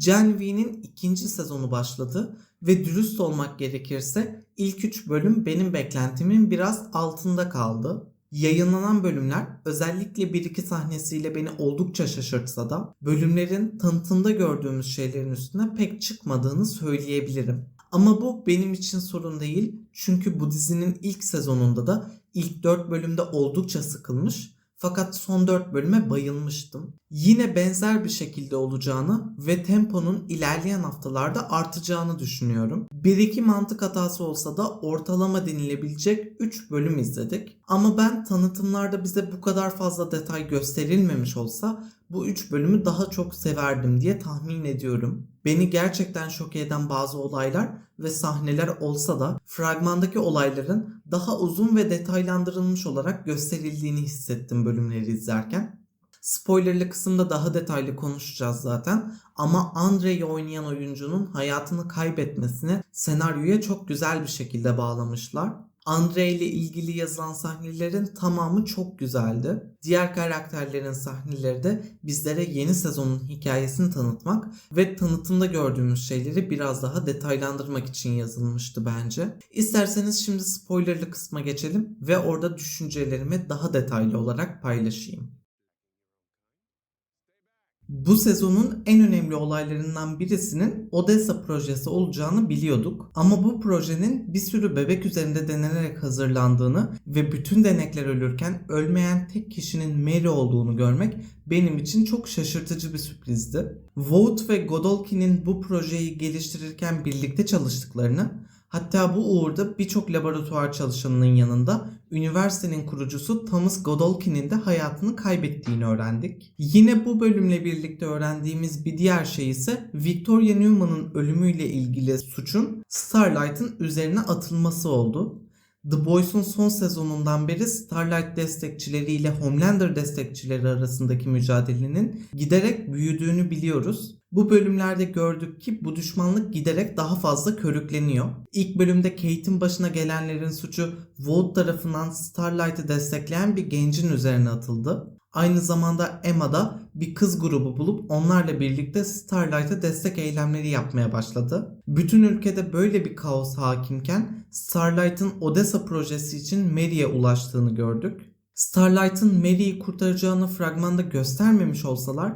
Gen V'nin ikinci sezonu başladı ve dürüst olmak gerekirse ilk 3 bölüm benim beklentimin biraz altında kaldı. Yayınlanan bölümler özellikle 1-2 sahnesiyle beni oldukça şaşırtsa da bölümlerin tanıtımda gördüğümüz şeylerin üstüne pek çıkmadığını söyleyebilirim. Ama bu benim için sorun değil çünkü bu dizinin ilk sezonunda da ilk 4 bölümde oldukça sıkılmış fakat son 4 bölüme bayılmıştım. Yine benzer bir şekilde olacağını ve temponun ilerleyen haftalarda artacağını düşünüyorum. 1-2 mantık hatası olsa da ortalama denilebilecek 3 bölüm izledik. Ama ben tanıtımlarda bize bu kadar fazla detay gösterilmemiş olsa bu 3 bölümü daha çok severdim diye tahmin ediyorum. Beni gerçekten şok eden bazı olaylar ve sahneler olsa da fragmandaki olayların daha uzun ve detaylandırılmış olarak gösterildiğini hissettim bölümleri izlerken. Spoilerlı kısımda daha detaylı konuşacağız zaten ama Andrei'yi oynayan oyuncunun hayatını kaybetmesini senaryoya çok güzel bir şekilde bağlamışlar. Andre ile ilgili yazılan sahnelerin tamamı çok güzeldi. Diğer karakterlerin sahneleri de bizlere yeni sezonun hikayesini tanıtmak ve tanıtımda gördüğümüz şeyleri biraz daha detaylandırmak için yazılmıştı bence. İsterseniz şimdi spoilerlı kısma geçelim ve orada düşüncelerimi daha detaylı olarak paylaşayım. Bu sezonun en önemli olaylarından birisinin Odessa projesi olacağını biliyorduk. Ama bu projenin bir sürü bebek üzerinde denenerek hazırlandığını ve bütün denekler ölürken ölmeyen tek kişinin Mary olduğunu görmek benim için çok şaşırtıcı bir sürprizdi. Vogt ve Godolkin'in bu projeyi geliştirirken birlikte çalıştıklarını Hatta bu uğurda birçok laboratuvar çalışanının yanında üniversitenin kurucusu Thomas Godolkin'in de hayatını kaybettiğini öğrendik. Yine bu bölümle birlikte öğrendiğimiz bir diğer şey ise Victoria Newman'ın ölümüyle ilgili suçun Starlight'ın üzerine atılması oldu. The Boys'un son sezonundan beri Starlight destekçileriyle Homelander destekçileri arasındaki mücadelenin giderek büyüdüğünü biliyoruz. Bu bölümlerde gördük ki bu düşmanlık giderek daha fazla körükleniyor. İlk bölümde Kate'in başına gelenlerin suçu Vought tarafından Starlight'ı destekleyen bir gencin üzerine atıldı. Aynı zamanda Emma da bir kız grubu bulup onlarla birlikte Starlight'a destek eylemleri yapmaya başladı. Bütün ülkede böyle bir kaos hakimken Starlight'ın Odessa projesi için Mary'e ulaştığını gördük. Starlight'ın Mary'i kurtaracağını fragmanda göstermemiş olsalar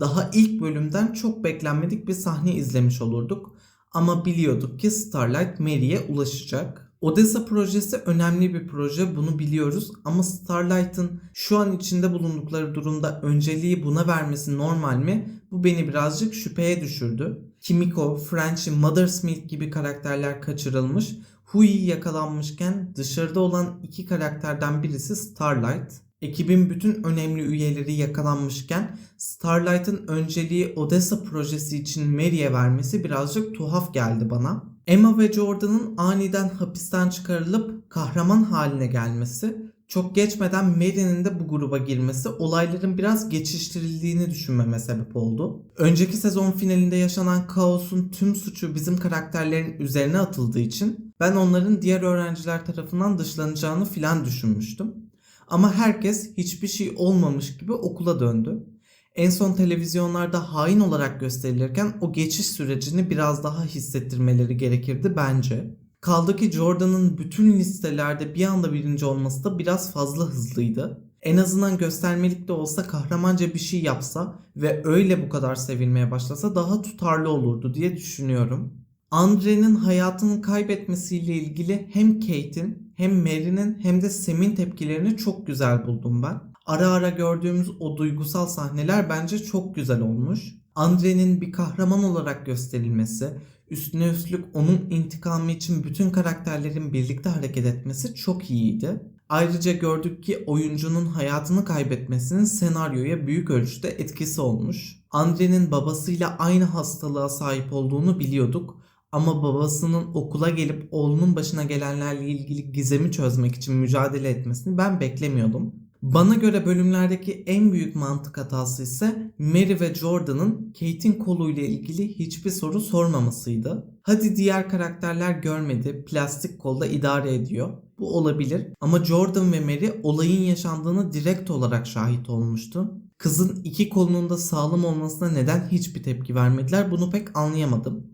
daha ilk bölümden çok beklenmedik bir sahne izlemiş olurduk. Ama biliyorduk ki Starlight Mary'e ulaşacak. Odessa projesi önemli bir proje bunu biliyoruz ama Starlight'ın şu an içinde bulundukları durumda önceliği buna vermesi normal mi? Bu beni birazcık şüpheye düşürdü. Kimiko, Frenchie, Mother's Milk gibi karakterler kaçırılmış. Hui yakalanmışken dışarıda olan iki karakterden birisi Starlight. Ekibin bütün önemli üyeleri yakalanmışken Starlight'ın önceliği Odessa projesi için Mary'e vermesi birazcık tuhaf geldi bana. Emma ve Jordan'ın aniden hapisten çıkarılıp kahraman haline gelmesi, çok geçmeden Mary'nin de bu gruba girmesi olayların biraz geçiştirildiğini düşünmeme sebep oldu. Önceki sezon finalinde yaşanan kaosun tüm suçu bizim karakterlerin üzerine atıldığı için ben onların diğer öğrenciler tarafından dışlanacağını filan düşünmüştüm. Ama herkes hiçbir şey olmamış gibi okula döndü. En son televizyonlarda hain olarak gösterilirken o geçiş sürecini biraz daha hissettirmeleri gerekirdi bence. Kaldı ki Jordan'ın bütün listelerde bir anda birinci olması da biraz fazla hızlıydı. En azından göstermelik de olsa kahramanca bir şey yapsa ve öyle bu kadar sevilmeye başlasa daha tutarlı olurdu diye düşünüyorum. Andre'nin hayatını kaybetmesiyle ilgili hem Kate'in hem Mary'nin hem de Sam'in tepkilerini çok güzel buldum ben. Ara ara gördüğümüz o duygusal sahneler bence çok güzel olmuş. Andre'nin bir kahraman olarak gösterilmesi, üstüne üstlük onun intikamı için bütün karakterlerin birlikte hareket etmesi çok iyiydi. Ayrıca gördük ki oyuncunun hayatını kaybetmesinin senaryoya büyük ölçüde etkisi olmuş. Andre'nin babasıyla aynı hastalığa sahip olduğunu biliyorduk ama babasının okula gelip oğlunun başına gelenlerle ilgili gizemi çözmek için mücadele etmesini ben beklemiyordum. Bana göre bölümlerdeki en büyük mantık hatası ise Mary ve Jordan'ın Kate'in koluyla ilgili hiçbir soru sormamasıydı. Hadi diğer karakterler görmedi, plastik kolda idare ediyor. Bu olabilir ama Jordan ve Mary olayın yaşandığını direkt olarak şahit olmuştu. Kızın iki kolunun da sağlam olmasına neden hiçbir tepki vermediler bunu pek anlayamadım.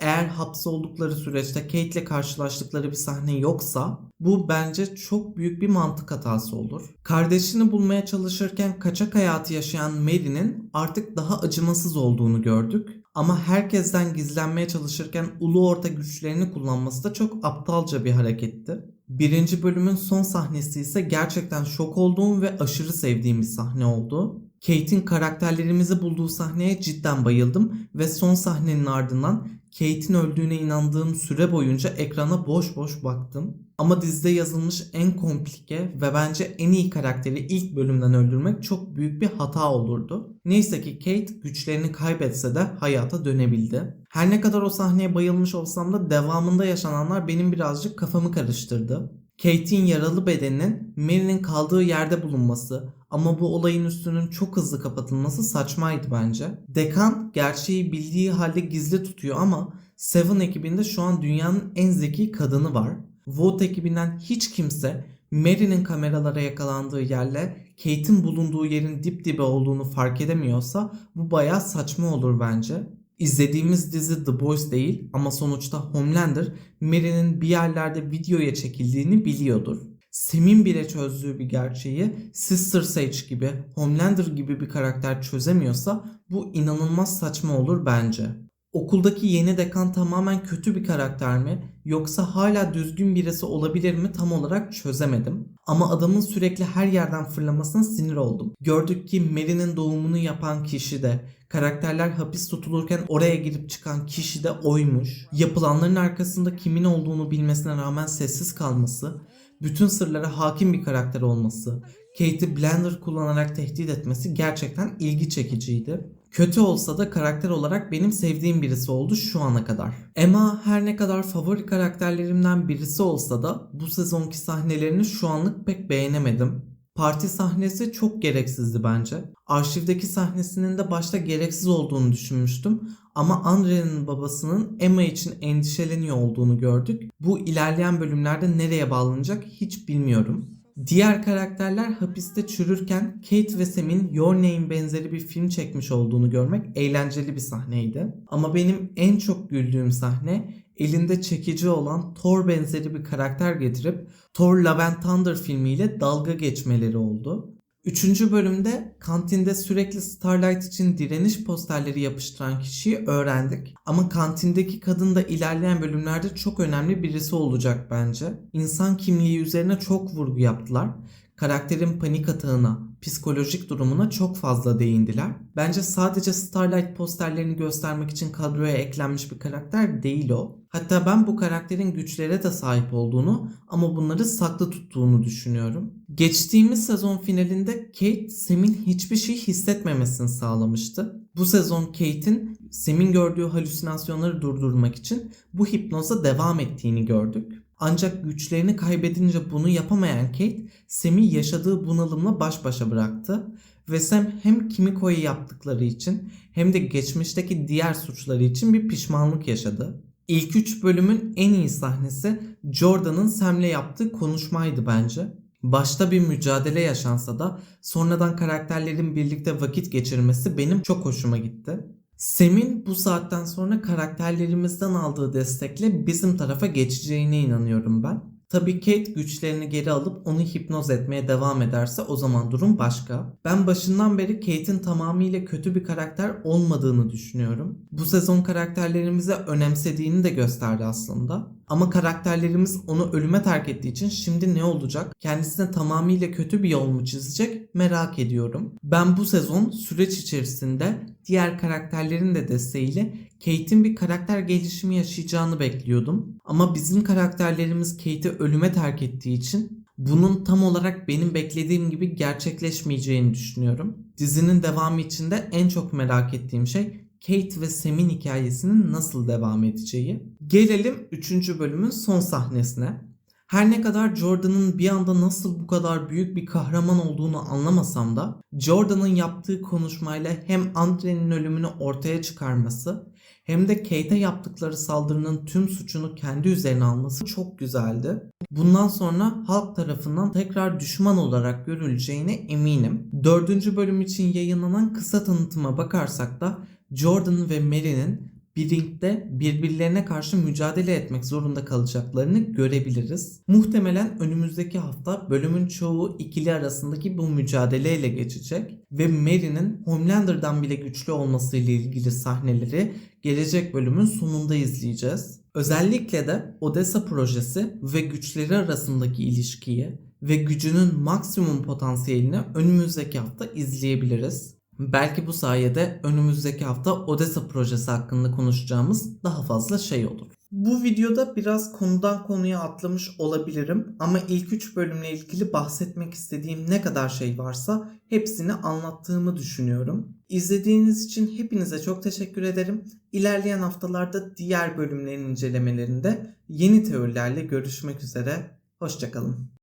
Eğer hapse oldukları süreçte Kate ile karşılaştıkları bir sahne yoksa bu bence çok büyük bir mantık hatası olur. Kardeşini bulmaya çalışırken kaçak hayatı yaşayan Mary'nin artık daha acımasız olduğunu gördük. Ama herkesten gizlenmeye çalışırken ulu orta güçlerini kullanması da çok aptalca bir hareketti. Birinci bölümün son sahnesi ise gerçekten şok olduğum ve aşırı sevdiğim bir sahne oldu. Kate'in karakterlerimizi bulduğu sahneye cidden bayıldım ve son sahnenin ardından Kate'in öldüğüne inandığım süre boyunca ekrana boş boş baktım. Ama dizide yazılmış en komplike ve bence en iyi karakteri ilk bölümden öldürmek çok büyük bir hata olurdu. Neyse ki Kate güçlerini kaybetse de hayata dönebildi. Her ne kadar o sahneye bayılmış olsam da devamında yaşananlar benim birazcık kafamı karıştırdı. Kate'in yaralı bedeninin Mary'nin kaldığı yerde bulunması ama bu olayın üstünün çok hızlı kapatılması saçmaydı bence. Dekan gerçeği bildiği halde gizli tutuyor ama Seven ekibinde şu an dünyanın en zeki kadını var. Vote ekibinden hiç kimse Mary'nin kameralara yakalandığı yerle Kate'in bulunduğu yerin dip dibe olduğunu fark edemiyorsa bu bayağı saçma olur bence. İzlediğimiz dizi The Boys değil ama sonuçta Homelander Mary'nin bir yerlerde videoya çekildiğini biliyordur. Sem'in bile çözdüğü bir gerçeği Sister Sage gibi, Homelander gibi bir karakter çözemiyorsa bu inanılmaz saçma olur bence. Okuldaki yeni dekan tamamen kötü bir karakter mi yoksa hala düzgün birisi olabilir mi tam olarak çözemedim. Ama adamın sürekli her yerden fırlamasına sinir oldum. Gördük ki Mary'nin doğumunu yapan kişi de karakterler hapis tutulurken oraya girip çıkan kişi de oymuş. Yapılanların arkasında kimin olduğunu bilmesine rağmen sessiz kalması, bütün sırlara hakim bir karakter olması, Kate'i blender kullanarak tehdit etmesi gerçekten ilgi çekiciydi. Kötü olsa da karakter olarak benim sevdiğim birisi oldu şu ana kadar. Emma her ne kadar favori karakterlerimden birisi olsa da bu sezonki sahnelerini şu anlık pek beğenemedim. Parti sahnesi çok gereksizdi bence. Arşivdeki sahnesinin de başta gereksiz olduğunu düşünmüştüm. Ama Andre'nin babasının Emma için endişeleniyor olduğunu gördük. Bu ilerleyen bölümlerde nereye bağlanacak hiç bilmiyorum. Diğer karakterler hapiste çürürken Kate ve Sam'in Your Name benzeri bir film çekmiş olduğunu görmek eğlenceli bir sahneydi. Ama benim en çok güldüğüm sahne elinde çekici olan Thor benzeri bir karakter getirip Thor Love and Thunder filmiyle dalga geçmeleri oldu. Üçüncü bölümde kantinde sürekli Starlight için direniş posterleri yapıştıran kişiyi öğrendik. Ama kantindeki kadın da ilerleyen bölümlerde çok önemli birisi olacak bence. İnsan kimliği üzerine çok vurgu yaptılar. Karakterin panik atağına, psikolojik durumuna çok fazla değindiler. Bence sadece Starlight posterlerini göstermek için kadroya eklenmiş bir karakter değil o. Hatta ben bu karakterin güçlere de sahip olduğunu ama bunları saklı tuttuğunu düşünüyorum. Geçtiğimiz sezon finalinde Kate Sam'in hiçbir şey hissetmemesini sağlamıştı. Bu sezon Kate'in Sam'in gördüğü halüsinasyonları durdurmak için bu hipnoza devam ettiğini gördük. Ancak güçlerini kaybedince bunu yapamayan Kate, Sam'i yaşadığı bunalımla baş başa bıraktı ve Sam hem Kimiko'yu yaptıkları için hem de geçmişteki diğer suçları için bir pişmanlık yaşadı. İlk 3 bölümün en iyi sahnesi Jordan'ın Sam'le yaptığı konuşmaydı bence. Başta bir mücadele yaşansa da sonradan karakterlerin birlikte vakit geçirmesi benim çok hoşuma gitti. Sem'in bu saatten sonra karakterlerimizden aldığı destekle bizim tarafa geçeceğine inanıyorum ben. Tabii Kate güçlerini geri alıp onu hipnoz etmeye devam ederse o zaman durum başka. Ben başından beri Kate'in tamamıyla kötü bir karakter olmadığını düşünüyorum. Bu sezon karakterlerimize önemsediğini de gösterdi aslında. Ama karakterlerimiz onu ölüme terk ettiği için şimdi ne olacak? Kendisine tamamıyla kötü bir yol mu çizecek? Merak ediyorum. Ben bu sezon süreç içerisinde diğer karakterlerin de desteğiyle Kate'in bir karakter gelişimi yaşayacağını bekliyordum. Ama bizim karakterlerimiz Kate'i ölüme terk ettiği için bunun tam olarak benim beklediğim gibi gerçekleşmeyeceğini düşünüyorum. Dizinin devamı içinde en çok merak ettiğim şey Kate ve Sam'in hikayesinin nasıl devam edeceği. Gelelim 3. bölümün son sahnesine. Her ne kadar Jordan'ın bir anda nasıl bu kadar büyük bir kahraman olduğunu anlamasam da Jordan'ın yaptığı konuşmayla hem Andre'nin ölümünü ortaya çıkarması hem de Kate'e yaptıkları saldırının tüm suçunu kendi üzerine alması çok güzeldi. Bundan sonra halk tarafından tekrar düşman olarak görüleceğine eminim. Dördüncü bölüm için yayınlanan kısa tanıtıma bakarsak da Jordan ve Mary'nin bir ringde birbirlerine karşı mücadele etmek zorunda kalacaklarını görebiliriz. Muhtemelen önümüzdeki hafta bölümün çoğu ikili arasındaki bu mücadeleyle geçecek ve Mary'nin Homelander'dan bile güçlü olmasıyla ilgili sahneleri gelecek bölümün sonunda izleyeceğiz. Özellikle de Odessa projesi ve güçleri arasındaki ilişkiyi ve gücünün maksimum potansiyelini önümüzdeki hafta izleyebiliriz. Belki bu sayede önümüzdeki hafta Odessa projesi hakkında konuşacağımız daha fazla şey olur. Bu videoda biraz konudan konuya atlamış olabilirim ama ilk 3 bölümle ilgili bahsetmek istediğim ne kadar şey varsa hepsini anlattığımı düşünüyorum. İzlediğiniz için hepinize çok teşekkür ederim. İlerleyen haftalarda diğer bölümlerin incelemelerinde yeni teorilerle görüşmek üzere. Hoşçakalın.